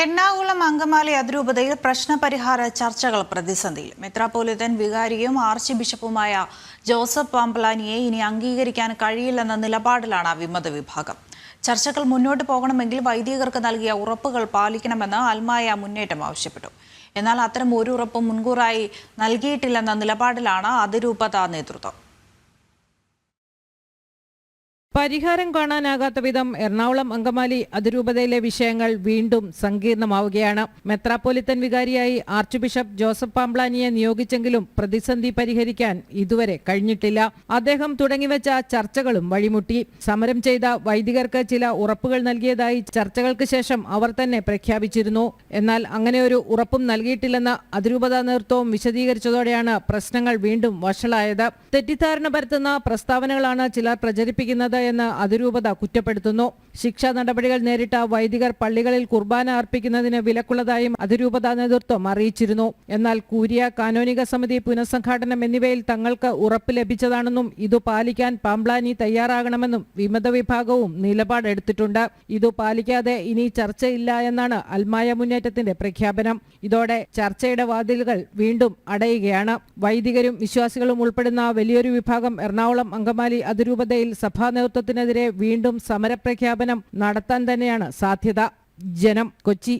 എറണാകുളം അങ്കമാലി അതിരൂപതയിൽ പ്രശ്നപരിഹാര ചർച്ചകൾ പ്രതിസന്ധിയിൽ. മെത്രാപ്പോലിത്തൻ വികാരിയും arch ബിഷപ്പുമായ Joseph പാമ്പലാനിയെ ഇനി അംഗീകരിക്കാൻ കഴിയില്ലെന്ന നിലപാടിലാണ് വിമത വിഭാഗം. ചർച്ചകൾ മുന്നോട്ട് പോകണമെങ്കിൽ വൈദികർക്ക് നൽകിയ ഉറപ്പുകൾ പാലിക്കണമെന്ന് അൽമായ മുന്നേറ്റം ആവശ്യപ്പെട്ടു. എന്നാൽ അത്തരം ഒരു ഉറപ്പും മുൻകൂറായി നൽകിയിട്ടില്ലെന്ന നിലപാടിലാണ് അതിരൂപത നേതൃത്വം. പരിഹാരം കാണാനാകാത്ത വിധം എറണാകുളം അങ്കമാലി അതിരൂപതയിലെ വിഷയങ്ങൾ വീണ്ടും സങ്കീർണമാവുകയാണ്. മെത്രാപ്പോലിത്തൻ വികാരിയായി ആർച്ച് ബിഷപ്പ് ജോസഫ് പാംബ്ലാനിയെ നിയോഗിച്ചെങ്കിലും പ്രതിസന്ധി പരിഹരിക്കാൻ ഇതുവരെ കഴിഞ്ഞിട്ടില്ല. അദ്ദേഹം തുടങ്ങിവെച്ച ചർച്ചകളും വഴിമുട്ടി. സമരം ചെയ്ത വൈദികർക്ക് ചില ഉറപ്പുകൾ നൽകിയതായി ചർച്ചകൾക്ക് ശേഷം അവർ തന്നെ പ്രഖ്യാപിച്ചിരുന്നു. എന്നാൽ അങ്ങനെ ഒരു ഉറപ്പും നൽകിയിട്ടില്ലെന്ന അതിരൂപത നേതൃത്വം വിശദീകരിച്ചതോടെയാണ് പ്രശ്നങ്ങൾ വീണ്ടും വഷളായത്. തെറ്റിദ്ധാരണ പരത്തുന്ന പ്രസ്താവനകളാണ് ചിലർ പ്രചരിപ്പിക്കുന്നത് എന്ന് അതിരൂപത കുറ്റപ്പെടുത്തുന്നു. ശിക്ഷാ നടപടികൾ നേരിട്ട വൈദികർ പള്ളികളിൽ കുർബാന അർപ്പിക്കുന്നതിന് വിലക്കുള്ളതായും അതിരൂപത നേതൃത്വം അറിയിച്ചിരുന്നു. എന്നാൽ കൂരിയ കാനോനിക സമിതി പുനഃസംഘാടനം എന്നിവയിൽ തങ്ങൾക്ക് ഉറപ്പ് ലഭിച്ചതാണെന്നും ഇതു പാലിക്കാൻ പാംബ്ലാനി തയ്യാറാകണമെന്നും വിമത വിഭാഗവും നിലപാടെടുത്തിട്ടുണ്ട്. ഇതു പാലിക്കാതെ ഇനി ചർച്ചയില്ല എന്നാണ് അൽമായ മുന്നേറ്റത്തിന്റെ പ്രഖ്യാപനം. ഇതോടെ ചർച്ചയുടെ വാതിലുകൾ വീണ്ടും അടയുകയാണ്. വൈദികരും വിശ്വാസികളും ഉൾപ്പെടുന്ന വലിയൊരു വിഭാഗം എറണാകുളം അങ്കമാലി അതിരൂപതയിൽ സഭാ നേതൃത്വത്തിനെതിരെ വീണ്ടും സമരപ്രഖ്യാപനം നടത്താൻ തന്നെയാണ് സാധ്യത. ജനം കൊച്ചി.